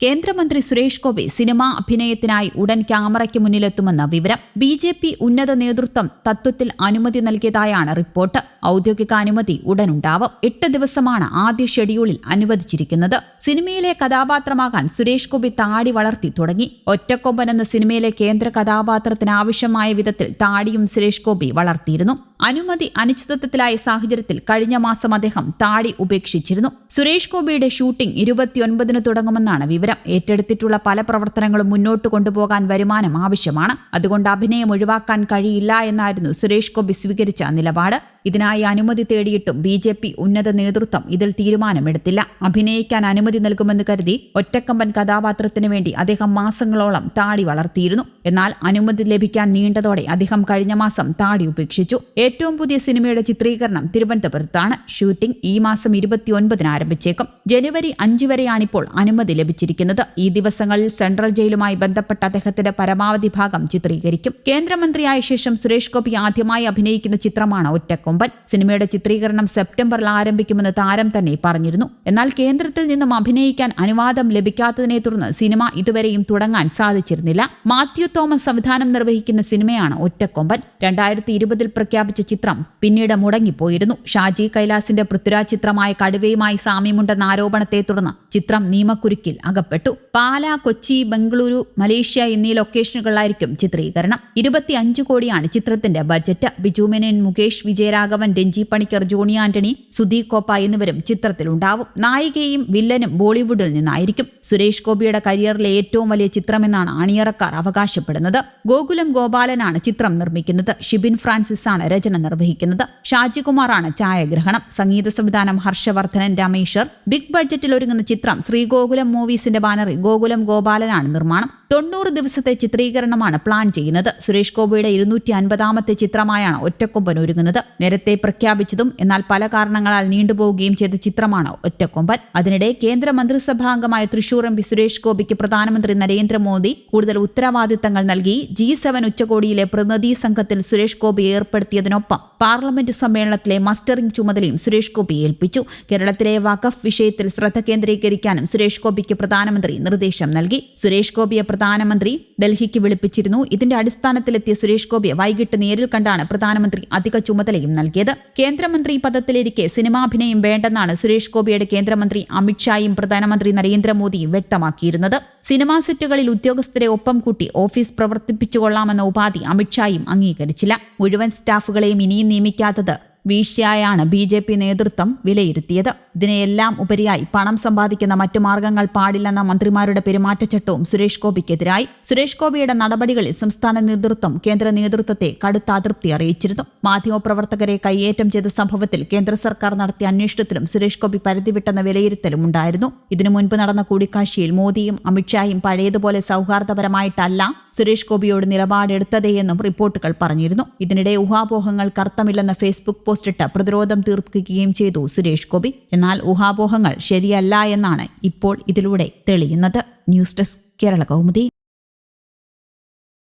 കേന്ദ്രമന്ത്രി സുരേഷ് ഗോപി സിനിമാ അഭിനയത്തിനായി ഉടൻ ക്യാമറയ്ക്ക് മുന്നിലെത്തുമെന്ന വിവരം ബി ഉന്നത നേതൃത്വം തത്വത്തിൽ അനുമതി നൽകിയതായാണ് റിപ്പോർട്ട്. ഔദ്യോഗിക അനുമതി ഉടനുണ്ടാവും. എട്ട് ദിവസമാണ് ആദ്യ ഷെഡ്യൂളിൽ അനുവദിച്ചിരിക്കുന്നത്. സിനിമയിലെ കഥാപാത്രമാകാൻ സുരേഷ് ഗോപി താടി വളർത്തി തുടങ്ങി. ഒറ്റക്കൊമ്പൻ എന്ന സിനിമയിലെ കേന്ദ്ര കഥാപാത്രത്തിന് ആവശ്യമായ വിധത്തിൽ താടിയും സുരേഷ് ഗോപി വളർത്തിയിരുന്നു. അനുമതി അനിശ്ചിതത്വത്തിലായ സാഹചര്യത്തിൽ കഴിഞ്ഞ മാസം അദ്ദേഹം താടി ഉപേക്ഷിച്ചിരുന്നു. സുരേഷ് ഗോപിയുടെ ഷൂട്ടിംഗ് ഇരുപത്തിയൊൻപതിന് തുടങ്ങുമെന്നാണ് വിവരം. ഏറ്റെടുത്തിട്ടുള്ള പല പ്രവർത്തനങ്ങളും മുന്നോട്ട് കൊണ്ടുപോകാൻ വരുമാനം ആവശ്യമാണ്. അതുകൊണ്ട് അഭിനയം ഒഴിവാക്കാൻ കഴിയില്ല എന്നായിരുന്നു സുരേഷ് ഗോപി സ്വീകരിച്ച നിലപാട്. ഇതിനായി അനുമതി തേടിയിട്ടും ബി ജെ പി ഉന്നത നേതൃത്വം ഇതിൽ തീരുമാനമെടുത്തില്ല. അഭിനയിക്കാൻ അനുമതി നൽകുമെന്ന് കരുതി ഒറ്റക്കമ്പൻ കഥാപാത്രത്തിന് വേണ്ടി അദ്ദേഹം മാസങ്ങളോളം താടി വളർത്തിയിരുന്നു. എന്നാൽ അനുമതി ലഭിക്കാൻ നീണ്ടതോടെ അദ്ദേഹം കഴിഞ്ഞ മാസം താടി ഉപേക്ഷിച്ചു. ഏറ്റവും പുതിയ സിനിമയുടെ ചിത്രീകരണം തിരുവനന്തപുരത്താണ്. ഷൂട്ടിംഗ് ഈ മാസം ഇരുപത്തിയൊൻപതിന് ആരംഭിച്ചേക്കും. ജനുവരി അഞ്ച് വരെയാണിപ്പോൾ അനുമതി ലഭിച്ചിരിക്കുന്നത്. ഈ ദിവസങ്ങളിൽ സെൻട്രൽ ജയിലുമായി ബന്ധപ്പെട്ട അദ്ദേഹത്തിന്റെ പരമാവധി ഭാഗം ചിത്രീകരിക്കും. കേന്ദ്രമന്ത്രിയായ ശേഷം സുരേഷ് ഗോപി ആദ്യമായി അഭിനയിക്കുന്ന ചിത്രമാണ് ഒറ്റക്കൊമ്പൻ സിനിമയുടെ ചിത്രീകരണം സെപ്റ്റംബറിൽ ആരംഭിക്കുമെന്ന് താരം തന്നെ പറഞ്ഞിരുന്നു. എന്നാൽ കേന്ദ്രത്തിൽ നിന്നും അഭിനയിക്കാൻ അനുവാദം ലഭിക്കാത്തതിനെ തുടർന്ന് സിനിമ ഇതുവരെയും തുടങ്ങാൻ സാധിച്ചിരുന്നില്ല. മാത്യു തോമസ് സംവിധാനം നിർവഹിക്കുന്ന സിനിമയാണ് ഒറ്റക്കൊമ്പൻ. രണ്ടായിരത്തി ഇരുപതിൽ പ്രഖ്യാപിച്ച ചിത്രം പിന്നീട് മുടങ്ങിപ്പോയിരുന്നു. ഷാജി കൈലാസിന്റെ പൃഥ്വിരാജ് ചിത്രമായ കടുവയുമായി സാമ്യമുണ്ടെന്ന ആരോപണത്തെ തുടർന്ന് ചിത്രം നിയമക്കുരുക്കിൽ അകപ്പെട്ടു. പാല കൊച്ചി ബംഗളൂരു മലേഷ്യ എന്നീ ലൊക്കേഷനുകളിലായിരിക്കും ചിത്രീകരണം. ഇരുപത്തിയഞ്ച് കോടിയാണ് ചിത്രത്തിന്റെ ബജറ്റ്. ബിജു മുകേഷ് വിജയരാഘവൻ രഞ്ജി പണിക്കർ ജോണി ആന്റണി സുധീർ കോപ്പ എന്നിവരും ചിത്രത്തിലുണ്ടാവും. നായികയും വില്ലനും ബോളിവുഡിൽ നിന്നായിരിക്കും. സുരേഷ് ഗോപിയുടെ കരിയറിലെ ഏറ്റവും വലിയ ചിത്രമെന്നാണ് അണിയറക്കാർ അവകാശപ്പെടുന്നത്. ഗോകുലം ഗോപാലനാണ് ചിത്രം നിർമ്മിക്കുന്നത്. ഷിബിൻ ഫ്രാൻസിസ് ആണ് രചന നിർവഹിക്കുന്നത്. ഷാജികുമാറാണ് ഛായാഗ്രഹണം. സംഗീത സംവിധാനം ഹർഷവർദ്ധനൻ രമേശ്വർ. ബിഗ് ബഡ്ജറ്റിൽ ഒരുങ്ങുന്ന ചിത്രം ശ്രീ ഗോകുലം മൂവീസിന്റെ ബാനറിൽ ഗോകുലം ഗോപാലനാണ് നിർമ്മാണം. തൊണ്ണൂറ് ദിവസത്തെ ചിത്രീകരണമാണ് പ്ലാൻ ചെയ്യുന്നത്. സുരേഷ് ഗോപിയുടെ ഇരുന്നൂറ്റി അൻപതാമത്തെ ചിത്രമായാണ് ഒറ്റക്കൊമ്പൻ ഒരുങ്ങുന്നത്. നേരത്തെ പ്രഖ്യാപിച്ചതും എന്നാൽ പല കാരണങ്ങളാൽ നീണ്ടുപോവുകയും ചെയ്ത ചിത്രമാണ് ഒറ്റക്കൊമ്പൻ. അതിനിടെ കേന്ദ്ര മന്ത്രിസഭാംഗമായ തൃശൂർ എം പി സുരേഷ് ഗോപിക്ക് പ്രധാനമന്ത്രി നരേന്ദ്രമോദി കൂടുതൽ ഉത്തരവാദിത്തങ്ങൾ നൽകി. ജി സെവൻ ഉച്ചകോടിയിലെ പ്രതിനിധി സംഘത്തിൽ സുരേഷ് ഗോപി ഏർപ്പെടുത്തിയതിനൊപ്പം പാർലമെന്റ് സമ്മേളനത്തിലെ മസ്റ്ററിംഗ് ചുമതലയും സുരേഷ് ഗോപി ഏൽപ്പിച്ചു. കേരളത്തിലെ വഖഫ് വിഷയത്തിൽ ശ്രദ്ധ കേന്ദ്രീകരിക്കാനും സുരേഷ് ഗോപിക്ക് പ്രധാനമന്ത്രി നിർദ്ദേശം നൽകി. സുരേഷ് ഗോപിയെ പ്രധാനമന്ത്രി ഡൽഹിക്ക് വിളിപ്പിച്ചിരുന്നു. ഇതിന്റെ അടിസ്ഥാനത്തിലെത്തിയ സുരേഷ് ഗോപിയെ വൈകിട്ട് നേരിൽ കണ്ടാണ് പ്രധാനമന്ത്രി അധിക ചുമതലയും നൽകിയത്. കേന്ദ്രമന്ത്രി പദത്തിലിരിക്കെ സിനിമാഭിനയം വേണ്ടെന്നാണ് സുരേഷ് ഗോപിയുടെ കേന്ദ്രമന്ത്രി അമിത്ഷായും പ്രധാനമന്ത്രി നരേന്ദ്രമോദിയും വ്യക്തമാക്കിയിരുന്നത്. സിനിമാ സെറ്റുകളിൽ ഉദ്യോഗസ്ഥരെ ഒപ്പം കൂട്ടി ഓഫീസ് പ്രവർത്തിപ്പിച്ചുകൊള്ളാമെന്ന ഉപാധി അമിത്ഷായും അംഗീകരിച്ചില്ല. മുഴുവൻ സ്റ്റാഫുകളെയും ഇനിയും നിയമിക്കാത്തത് വീഴ്ചയായാണ് ബി ജെ പി നേതൃത്വം വിലയിരുത്തിയത്. ഇതിനെയെല്ലാം ഉപരിയായി പണം സമ്പാദിക്കുന്ന മറ്റു മാർഗങ്ങൾ പാടില്ലെന്ന മന്ത്രിമാരുടെ പെരുമാറ്റച്ചട്ടവും സുരേഷ് ഗോപിക്കെതിരായി. സുരേഷ് ഗോപിയുടെ നടപടികളിൽ സംസ്ഥാന നേതൃത്വം കേന്ദ്ര നേതൃത്വത്തെ കടുത്ത അതൃപ്തി അറിയിച്ചിരുന്നു. മാധ്യമപ്രവർത്തകരെ കൈയേറ്റം ചെയ്ത സംഭവത്തിൽ കേന്ദ്ര സർക്കാർ നടത്തിയ അന്വേഷണത്തിലും സുരേഷ് ഗോപി പരിധിവിട്ടെന്ന വിലയിരുത്തലും ഉണ്ടായിരുന്നു. ഇതിനു മുൻപ് നടന്ന കൂടിക്കാഴ്ചയിൽ മോദിയും അമിത്ഷായും പഴയതുപോലെ സൗഹാർദ്ദപരമായിട്ടല്ല സുരേഷ് ഗോപിയോട് നിലപാടെടുത്തതേയെന്നും റിപ്പോർട്ടുകൾ പറഞ്ഞിരുന്നു. ഇതിനിടെ ഊഹാപോഹങ്ങൾ കർത്തമില്ലെന്ന ഫേസ്ബുക്ക് പോസ്റ്റിട്ട് പ്രതിരോധം തീർക്കുകയും ചെയ്തു സുരേഷ് ഗോപി. എന്നാൽ ഊഹാപോഹങ്ങൾ ശരിയല്ല എന്നാണ് ഇപ്പോൾ ഇതിലൂടെ തെളിയുന്നത്. News desk Kerala Kaumudi.